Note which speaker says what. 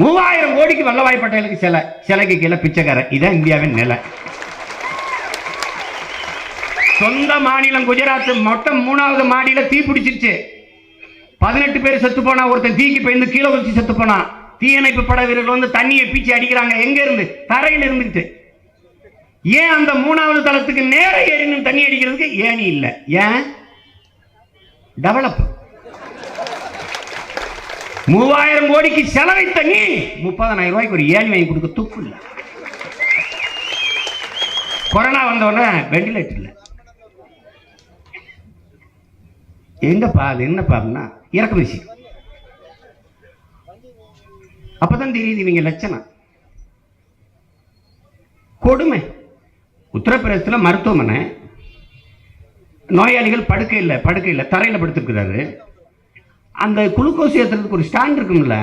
Speaker 1: மூவாயிரம் கோடிக்கு வல்லபாய் பட்டேலுக்கு சிலை. சிலைக்கு கீழே பிச்சைக்காரன் இதான் இந்தியாவின் நிலை. சொந்த மாநிலம் குஜராத். மொத்தம் மூணாவது மாடியில தீ பிடிச்சிருச்சு. பதினெட்டு பேர் செத்து போனா ஒருத்தன் தீக்கு பயந்து கீழே குதிச்சு செத்து போனான் தீயணைப்பு படை வீரர்கள் வந்து தண்ணியை பீச்சி அடிக்கிறாங்க. எங்க இருந்து? தரையில் இருந்துட்டு ஏன் அந்த மூணாவது தளத்துக்கு நேர ஏறினும் தண்ணி அடிக்கிறதுக்கு ஏணி இல்லை? ஏன்? டெவலப் மூவாயிரம் கோடிக்கு செலவை தண்ணி முப்பதனாயிரம் ரூபாய்க்கு ஒரு ஏழு வாங்கி கொடுக்க துப்பு இல்லை. கொரோனா வந்தவொடனே வெண்டிலேட்டர் இல்லை. எங்கப்பா அது என்னப்பா அப்படின்னா இறக்குமதி செய்யும் அப்பதான் தெரியுது இவங்க லட்சணம். கொடுமை. உத்தரப்பிரதேசத்தில் மருத்துவமனை. நோயாளிகள் படுக்கை இல்லை படுக்கை இல்லை தரையில் படுத்துருக்கிறாரு. அந்த குளுக்கோஸ் ஏற்றுறதுக்கு ஒரு ஸ்டாண்ட் இருக்கும்ல